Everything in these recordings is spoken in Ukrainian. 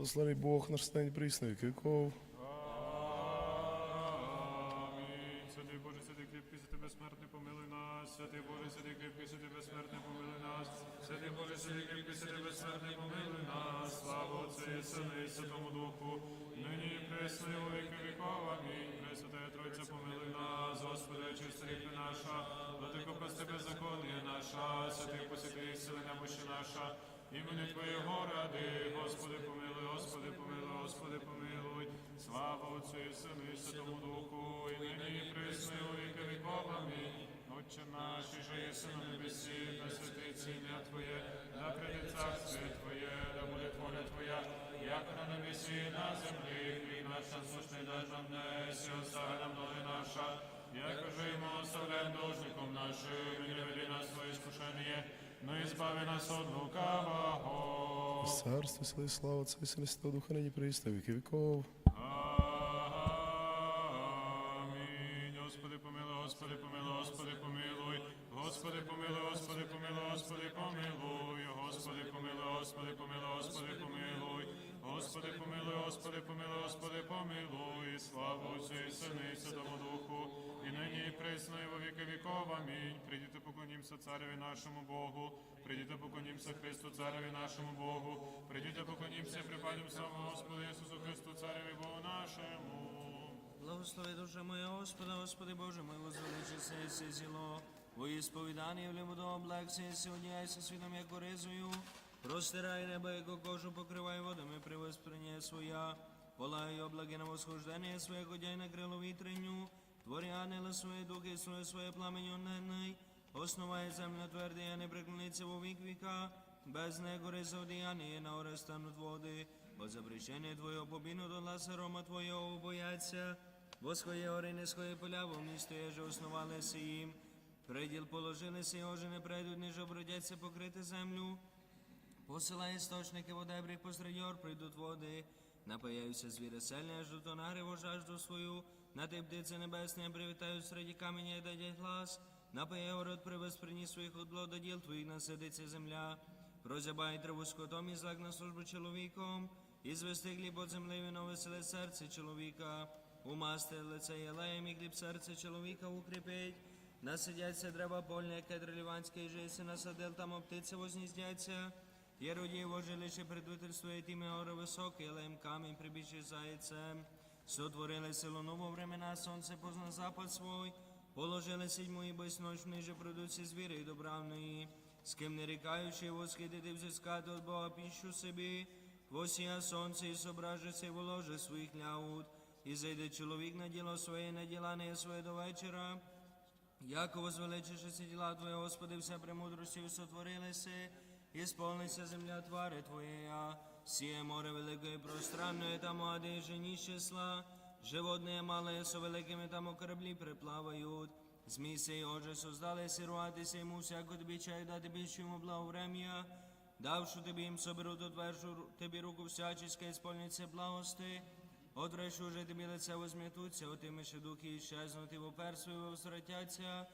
Посланий Бог наш стань присний віков. Святий Боже, святий кріпкий, святий безсмертний, помилуй нас. Святий Боже, святий кріпкий, святий безсмертний, нас. Святий Боже, святий кріпкий, святий безсмертний, помилуй нас. Слава Отцю і Сину і Святому Духу. Нині і присно і віки віков. Амінь. Пресвятая Тройця, помилуй нас. Господи, очисти ріки наша. Владико, прости беззаконня наша. Святий посвяти сили немощі наша. Імені Твоєго ради, Господи, помилуй, Господи, помилуй, Господи, помилуй. Слава Отцю і Сину і Святому Духу, і нині і присно і віки віков. Амінь. Отче наш, і же єси на небесі, да святиться ім'я Твоє, да прийде царствие Твоє, да буде воля Твоя, як на небесі, на землі, хліб наш насущний дай нам днес, остави нам доли наша, як уже йому оставляем должником нашим, і не веди нас своє искушення, но избави нас от лукавого. Царство, сили, слава Отця і Сина і Святого Духа нині присний віки віков. Амінь. Господи, помилуй, Господи, помилуй, Господи, помилуй. Господи, помилуй, Господи, помилуй, Господи, помилуй. Господи, помилуй, Господи, помилуй, Господи, помилуй. Господи, помилуй, Господи, помилуй, Господи, помилуй. Слава Отцю і Сину і Святому Духу, і нині і присно, і во віки віков. Амінь. Прийдіте, поклонімся цареві нашому Богу. Прийдіте, поклонімся Христу, цареві нашому Богу. Прийдіте, поклонімся, і припадімся Господу Ісусу Христу, цареві Богу нашому. Благослови душа моя Господа, Господи Боже мой, возвеличи се си зіло. Во ісповіданні в лимуду облегся, си одяйся світом, як оризою. Простирай небо, яко кожу покривай водами, привоспрення своя. Полай облаги на восхождення своє, годяй на Творі ангели своє, духи своє, своє пламеню ненний. Основає земля твердий, а не приклониться во вік віка. Без него резодіяння на оре стануть води. Бо запрещення Твоє побіну до ласа рома Твоєго бояться. Восхоє гори, несхоє поля, во місто ježe основали си їм. Приділ положили оже не прийдуть, ніж обродяться покрити землю. Посилай істочники водебрих посеред йор прийдуть води. Напаяються звіри сельні, аж до тонари жажду свою. На ти птиці небесні привітають середі каменя і дадять глас. Напає город привез приніс своїх от до діл твоїх насидиться земля. Прозябай траву скотом і злак на службу чоловіком. І звести хліб от землі вино веселе серце чоловіка. Умасти лице єлеєм і хліб серце чоловіка укріпить. Насидяться древа польне, кедр ліванське, і жиси насадил, там оптиці возніздяться. Єродій жилище предвительствує тіми гори високі, але їм камінь прибіче зайцем. Сотворили силу нового времена, сонце позна запад свой. Положили седьму і без ночь ниже продуться звіри і добравної. З ким не рікаючи, восхитити взискати от Бога піщу собі. Восія сонце і сображиться воложи своїх ляут. І зайде чоловік на діло своє, на діла не своє до вечора. Яко возвеличишися діла Твоє, Господи, вся премудрості сотворилися, і сповниться земля твари Твоєя, сіє море велике і пространне, там ади жені числа, животне мале со великими там кораблі приплавають. Змій сей, отже, создали сируватися йому всяко тобі чай дати більше йому благоврем'я, давши тобі їм соберу, дотверджу тобі руку всяческа і сповниться благости. Отрешу уже тобі лице возм'ятуться, отимеше духи іщезнути, в оперсу і возвратяться,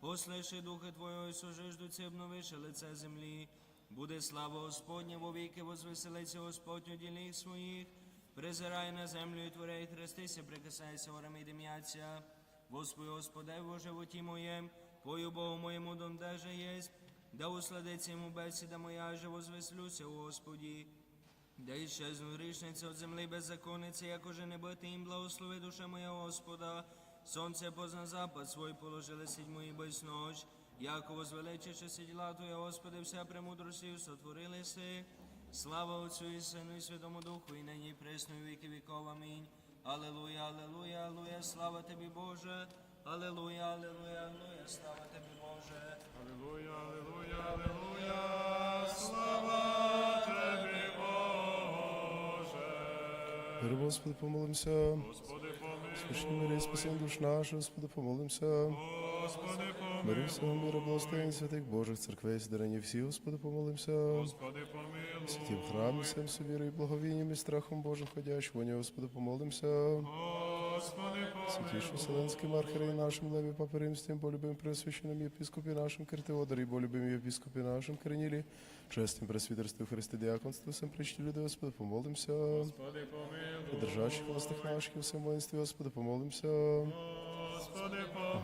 послиши духи Твого і сожиждуться, обновиши лице землі. Буде слава Господня, во віки возвеселиться Господь у діліх своїх. Призирай на землю і творей хрестися, прикасайся орами і дим'яться. Господи, Господи, во животі моєм, Твою Богу моєму дондеже єсть, да усладиться йому бесіда моя, же возвеслюся, у Господі. Да іщезну грішниця от землі беззаконниці, як уже не бити їм благослови душа моя Господа. Сонце позна запад свой положили седьму і без ночь. Яко возвеличивши діла Твоя, Господи, вся премудрості сотворилися. Слава Отцю і Сину і Святому Духу, і нині і присно, і віки віков. Амінь. Алелуя, алелуя, алелуя, слава Тобі, Боже. Алелуя, алелуя, алелуя, слава Тобі, Боже. Алілуя, алілуя, алілуя, слава Тобі, Боже. Господи, помолимся. Господи, помилуй, Спішні мири, і спасіння душ наших, Господи, помолимся. Господи, Миру помилуй, всього миру, благословень святих Божих церквей, сідарані всі, Господи, помолимся. Господи, помилуй, Святі в храмі, всім собі, і благовінням і страхом Божим ходящим, во Господи, помолимся. Господи, помилуй. Вселенским архиереем нашим, Леве Папе Римским, полюбим Преосвященном епископе нашим, Киртеодаре, болюбим епископе нашим, Корниле, честным пресвитерстве Христе Диаконстве, всем причти люди, Господи, помолимся. Господи, помилуй. Держащих властных наших и всем воинстве, Господи, помолимся. Господи,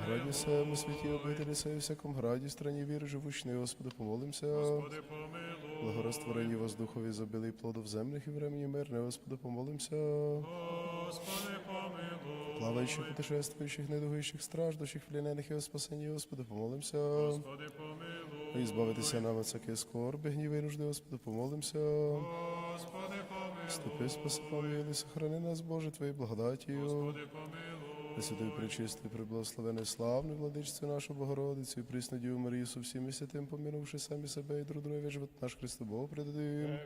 Граді помилуй. святі обителі сей, всяком граді, страні віри, живучні, Господи, помолимся. Господи, помилуй. Благорастворені воздухові забили плодов земних і времені мирне, Господи, помолимся. Господи, помилуй. Плаваючих, путешествуючих, недугуючих, страждущих, пленених і о спасенні, Господи, помолимся. Господи, помилуй. І збавитися нам від всякої скорби, гніви і нужди, Господи, помолимся. Господи, помилуй. Ступи, спаси, помилуй, сохрани нас, Боже, Твоєю благодатію. Господи, помилуй. Пресвятою, пречистою, приблагословеною, славною владичцю нашу Богородицю, і присну Діву Марію, со всіми святим, помінувши самі себе і друг живот наш Христу предадим.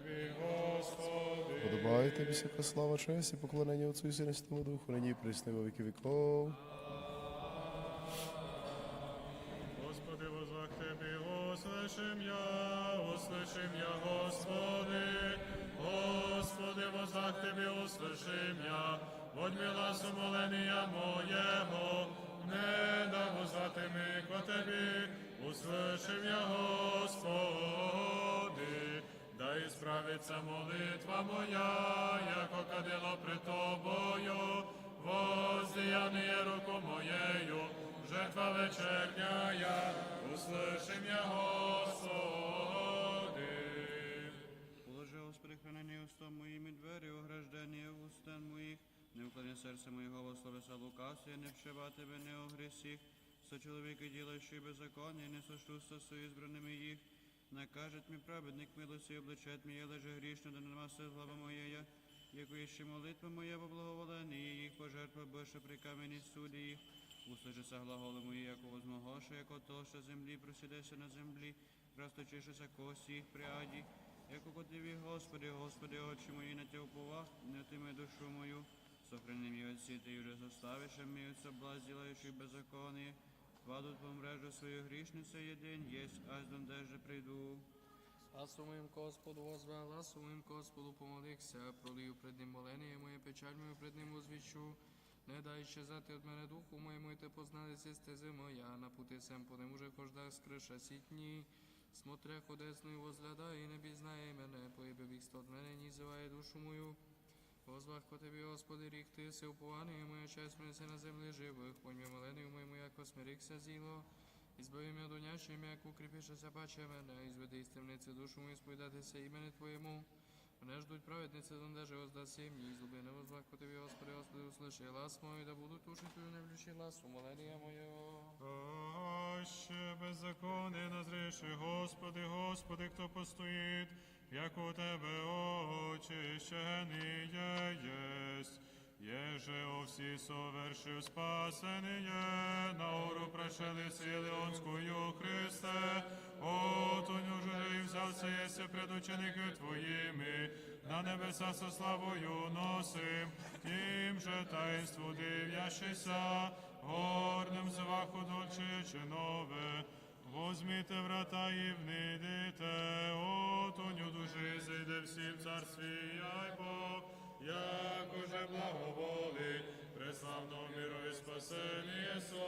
Тобі всяка слава, честь і поклонення Отцю і Сину Духу, нині і присно і во віки віков. Господи, возвах Тебе, услышим я, услышим я, Господи. Господи, возвах Тебе, услышим я, Будь милас умоления моєго, не да возвати ми ко Тебі, услышим я, Господи. Да ісправиться молитва моя, яко кадило при Тобою, воздіяние руку моєю, жертва вечерняя, услышим я, Господи. Положи, Господи, хранення устом моїм двері, ограждення устан моїх, не вклади серце моєго во словеса не вшива тебе, не о грісіх, со чоловіки ділаючи беззаконня, не сошлюся з избраними їх, накажет мій праведник милості, обличет мій, я леже грішно, да нема все глава моєя, яко іще молитва моя во благоволенні їх, пожертва більше при камені суді їх, услышися глаголи мої, яко возмогоше, яко то, що землі просідеся на землі, розточишися кості їх пряді, Яко котиві, Господи, Господи, очі мої на Тя уповах, не тими душу мою, сохрани мій от сіти, і вже заставиш, мій от соблазн, ділаючи беззаконие, вадуть по мрежу свою грішницю єдин, єсть, аж дондеже прийду. Гласу моїм Господу возве, гласу моїм Господу помолихся, пролию пред ним молення моє, печаль мою пред ним возвіщу. Не дай щезати від мене духу моєму, і ти позналися стези моя, на пути сем по нему же хождах скриша сітні. Смотря ходесною возгляда, і не пізнає мене, поїбе вік от мене, нізиває душу мою. Возвах по тобі, Господи, рік ти си упований, моя честь принесе на землі живих, поньме молению моєму, як смирикся зіло. Ізбави до донячим, як укріпишеся паче мене, і зведи із темниці душу мою сповідатися імені Твоєму. Мене ждуть праведниці, дондеже воздаси мені, зуби не возвах по тобі, Господи, Господи, услыши глас мой, да будуть уші Твою, не влючи глас, умолення А ще беззаконне назреши, Господи, Господи, хто постоїть, як у Тебе очищений єсть. Еже о всі совершив спасение, на ору прошели сили Онскую Христе, уже і взявся єся пред ученики Твоїми, на небеса со славою носим, тим же таїнству дивящися, горним зваху дольче нове, возьміте врата і внидите, отуню душі зайде всім царстві, яй Бог, як уже благоволить, преславно мірові спасення своїла.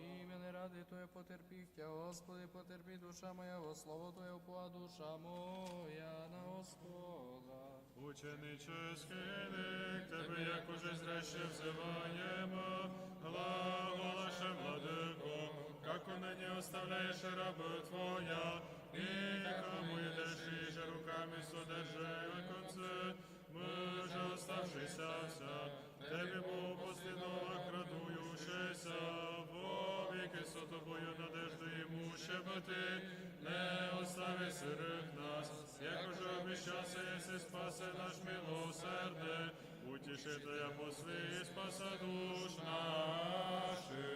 Імене ради Твоє потерпіх тя, Господи, потерпі душа моя, во слово Твоє упова душа моя на Господа. Учениче схилик, тебе як уже зреще взиваємо, глаголаше владико, как нині оставляєш рабу Твоя, і кому йдеш і же руками содержи конце, ми же оставшися вся, тебе був послідова крадуючися, во віки со тобою надежду йому щебети, не остави сирих нас, як уже обіщався, єси спаси наш милосерде, утішителя послі, спаса душ наших.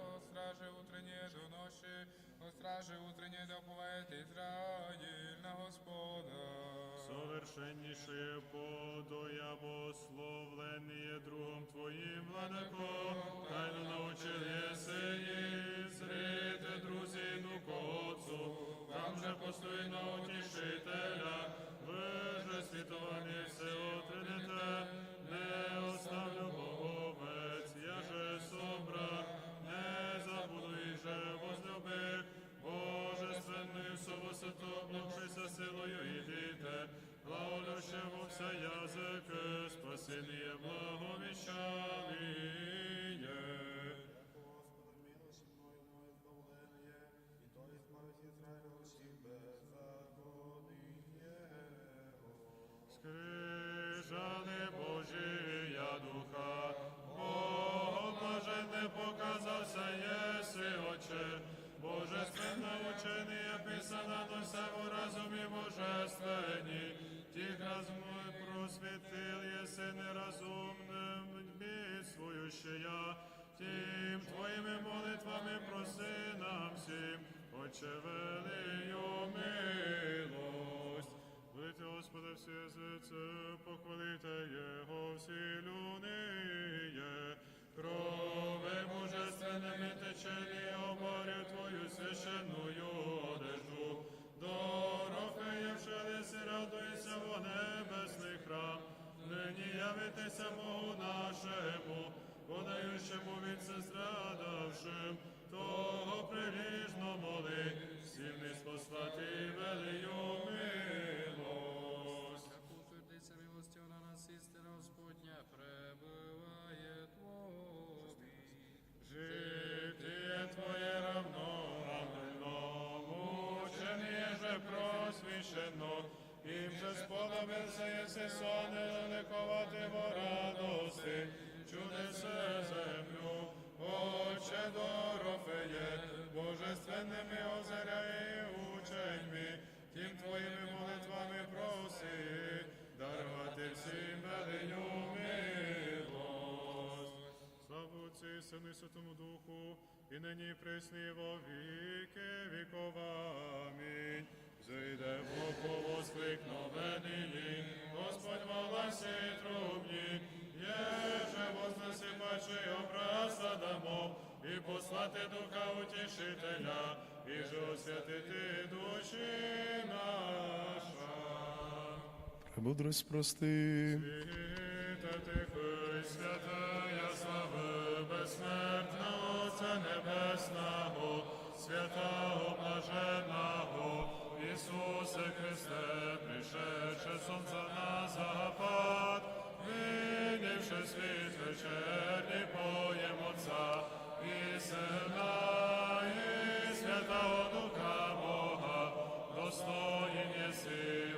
О, стражи утренние до ночи, о, стражи утренние да уповает Израиль на Господа. Совершеннішие подоя благословленные другом Твоїм, владико, тайно научил єсені, там же постоїть на утішителя, ви же показався єси, Отче, Божественно учені, писана до всього разумі божественні, тих размой просвітил єси неразумним я, тим твоїми молитвами проси нам всім, Отче, Явитеся Богу нашему, подаючому від страдавшим, Сину і Святому Духу, і нині і присно, во віки віков. Амінь. Зайде по воскликновенії, Господь воласи трубні, єже возносипачий образ дамо, і послати Духа Утішителя, і же освятити душі наша. Премудрость прости. Світа тихий, святая слави, безсмертного Отця Небесного, святого блаженного, Ісусе Христе, пришедше сонця на запад, видівши світ вечерній поєм Отця, і Сина, і Святого Духа Бога, достоїн єси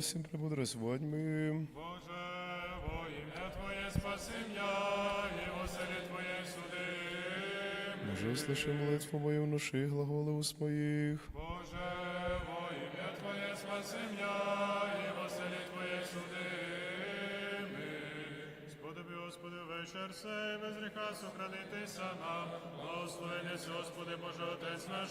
всім премудрость, воньми. Боже, во ім'я Твоє спасим я, і во селі Твоє суди. Боже, услыши молитву мою, внуши глаголи уст моїх. Боже, во ім'я Твоє спасим я, і во селі Твоє суди. Сподоби, Господи, вечір сей, без гріха сохранитися нам. Благословення Господи, Боже, Отець наш,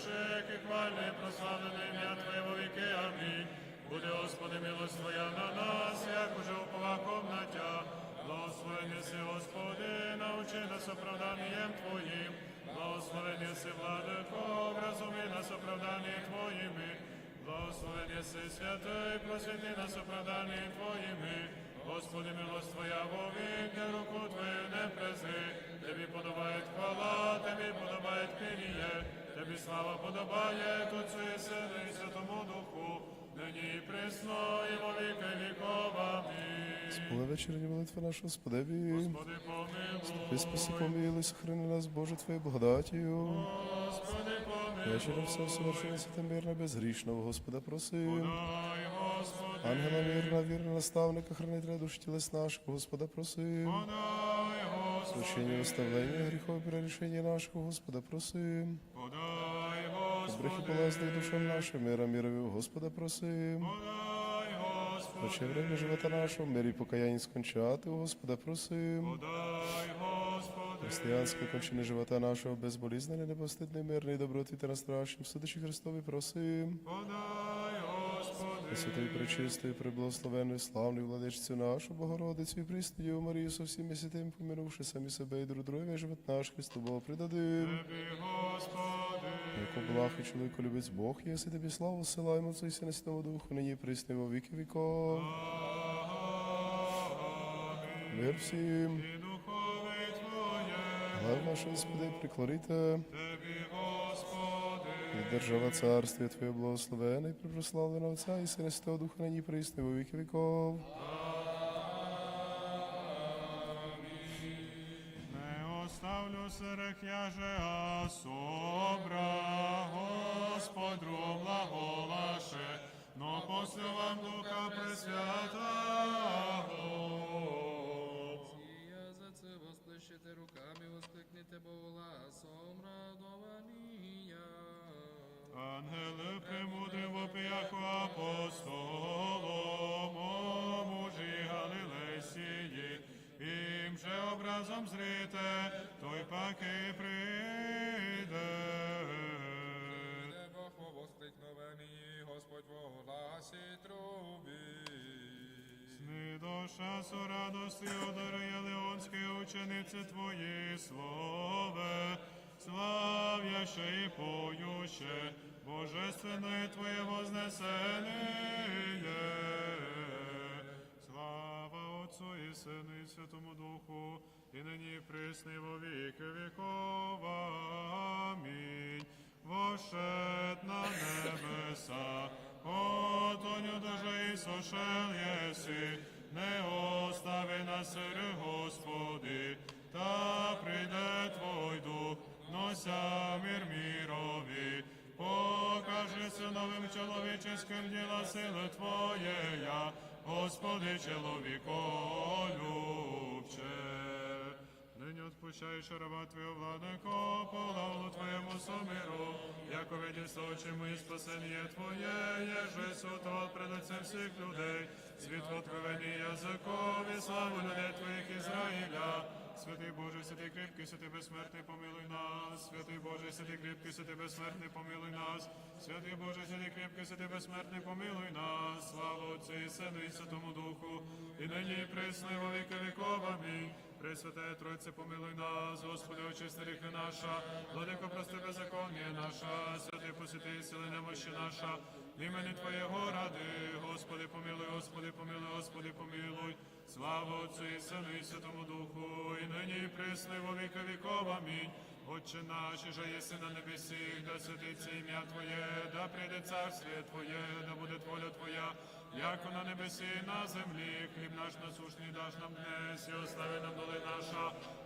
і хвальне, і прославлене ім'я Твоє во віки. Амінь. Буде, Господи, милость Твоя на нас, як уже уповаком на Тя. Благословення сі, Господи, научи нас оправданням Твоїм. Благословення си, владико, вразуми нас оправданням Твоїми. Благословення си, святий, просвіти нас оправданням Твоїми. Господи, милость Твоя вовік, де руку Твою не прези. Тобі подобає хвала, Тобі подобає пініє, Тобі слава подобає Отцю і Сину і Святому Духу, нині і присно, і во віки віков. Амінь. Споле вечерні молитва Господеві. Господи, помилуй. Спаси, помилуй, сохрани нас, Боже, Твоєю благодатію. Господи, помилуй. Вечером все совершенно святим мирно, безгрішного, Господа просим. Ангела мирна, вірна наставника, хранителя душі тілес нашого, Господа просим. подай, Господи, Прощення оставлення гріхов перерішення нашого, Господа просим. подай, Господи, полезних душам нашим, мира мирові, Господа просим. Хоче время живота нашого, мирі покаяння скончати, Господа просим. подай, кончини живота нашого, безболізнений, непостидний, мирний, добротвіти на страшнім, судичі Христові просим. подай, Святий пречистий, приблагословенний, славний владичцю нашу, Богородицю і присну Марію со всіми святим, помінувши самі себе і друг друге, живот наш Христу Богу придадим. Яко благ і чоловіко любець Бог, єси тобі славу силаємо Отцю і Сина і Святому Духу, нині і присни во віки віков. Мир всім. і Глав наш Господи, приклорите. Тобі, І держава царстві Твоє благословене, і припрославлена Отця і Сина Святого Духа, нині і присни во віки віков. не оставлю серех яже, а собра, Господру благолаше, но после вам Духа Пресвятого. Я за це восплещите руками, воскликните Богогласом радования. Ангели премудрі вопияку апостолом, о мужі Галилейсії, їм же образом зрите, той паки прийде. Де Бог во Господь во гласі трубі. Сни душа со радості одарує Леонські учениці Твої слове, славяще і поюще, Божественне Твоє вознесеніє. Слава Отцу і Сину і Святому Духу, і нині і во віки віков. Амінь. Вошед на небеса, отоню даже і сошел єси, не остави нас, сири, нося мир мірові, покажеться новим чоловіческим діла сили Твоєя, Господи, чоловіколюбче. Нині отпущаєш раба Твого владико, по лавлу Твоєму сумиру, яко видість очі мої спасення Твоє, єже сотовал пред лицем всіх людей, світло откровені язикові, славу людей Твоїх Ізраїля. Святий Боже, святий кріпкий, святий безсмертний, помилуй нас. Святий Боже, святий кріпкий, святий безсмертний, помилуй нас. Святий Боже, святий кріпкий, святий безсмертний, помилуй нас. Слава Отцю і Сину і Святому Духу, і нині і присно, і во віки віков. Амінь. Пресвятая Тройце, помилуй нас, Господи, очисти гріхи наша, владико, прости беззаконня наша, святий посвяти сили немощі наша, імені Твоєго ради, Господи, помилуй, Господи, помилуй, Господи, помилуй. Слава Отцю і Сину і Святому Духу, і нині і присно, і во віки віков. Амінь. Отче наш, же єси на небесі, да святиться ім'я Твоє, да прийде царствие Твоє, да буде воля Твоя, яко на небесі на землі, хліб наш насушний даш нам днес, і остави нам доли наша,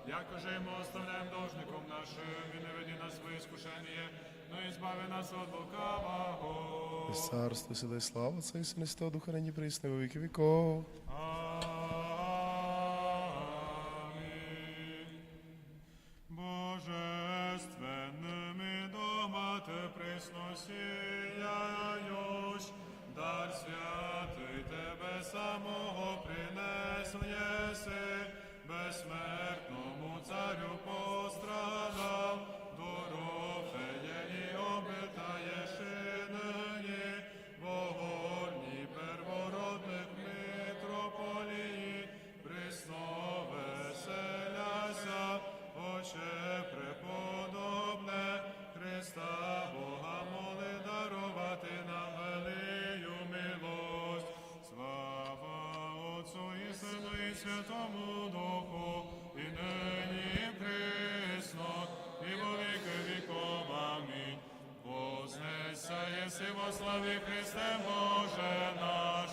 яко же і ми оставляємо должником нашим, і не веди нас в іскушення, но і збави нас від лукавого. Царство, і слава, і Святого Духа, нині во віки віков. Амінь. Святому Духу, і нині присно, і во віки віков. Амінь. Вознесся єси во славі Христе Боже наш,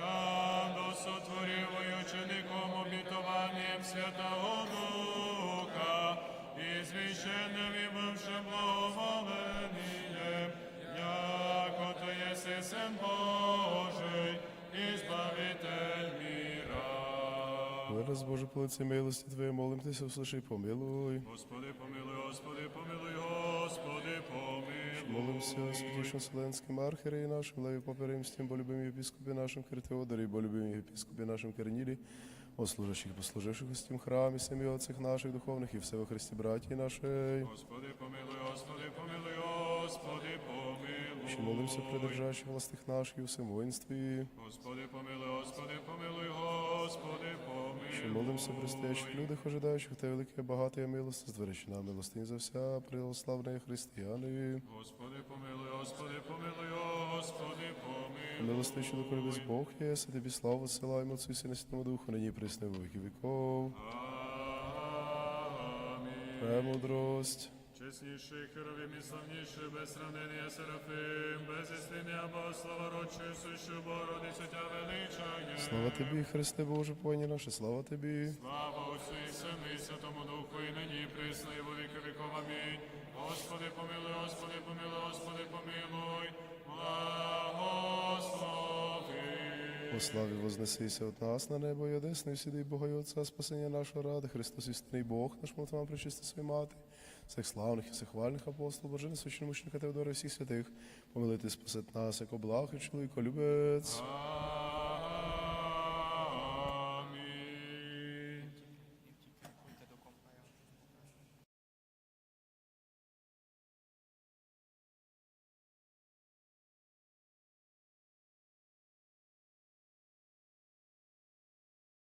радо сотворив учеником обітованням Святого Духа, і звіщенним і бившим благоволенієм, яко то єси Син Божий, і Збавитель Боже, по лиці милості Твоєї, молимтеся, услыши, помилуй. Господи, помилуй, Господи, помилуй, Господи, помилуй. Молимся о святейшем Вселенском архиереї нашим, Леві Папі Римським, бо любимі єпископі нашим Киртеодарі, бо любимі єпископі нашим Корнілі, о служащих, послуживших у стім храмі, самі отцях наших духовних і все во Христі братії нашої. Господи, помилуй, Господи, помилуй, Господи, помилуй. Що молимося придержащих властих наших і всім воїнстві. Господи, помилуй, Господи, помилуй, Господи, помилуй. Що молимося пристаячих людях, ожидаючих те велике багате милости, здворячи нам милостині за вся, православні християни. Господи, помилуй, Господи, помилуй, Господи, помилуй. Милости, що доколи без Бог є, тобі славу Отцю і Сину і Святому Духу, нині присни віки віков. Амінь. Премудрость. Чесніший, херовим і славніший, без сравнення Серафим, без істини Богослава, рочою сущу Богородицю тя величає. Слава тобі, Христе Боже, поні наше, слава тобі. Слава Отцю і Сину і Святому Духу, і нині і присно, і во віки віков. Амінь. Господи, помилуй, Господи, помилуй, Господи, помилуй. Благослови. О славі вознесися от нас на небо і одесне, всіди Бога і Отця, спасення нашого ради, Христос істинний Бог, наш молитвам причисти свої мати, всіх славних і всехвальних апостолів, Божини, священномучника Теодора, всіх святих, помилити спасет нас, як облах і чоловіко любець.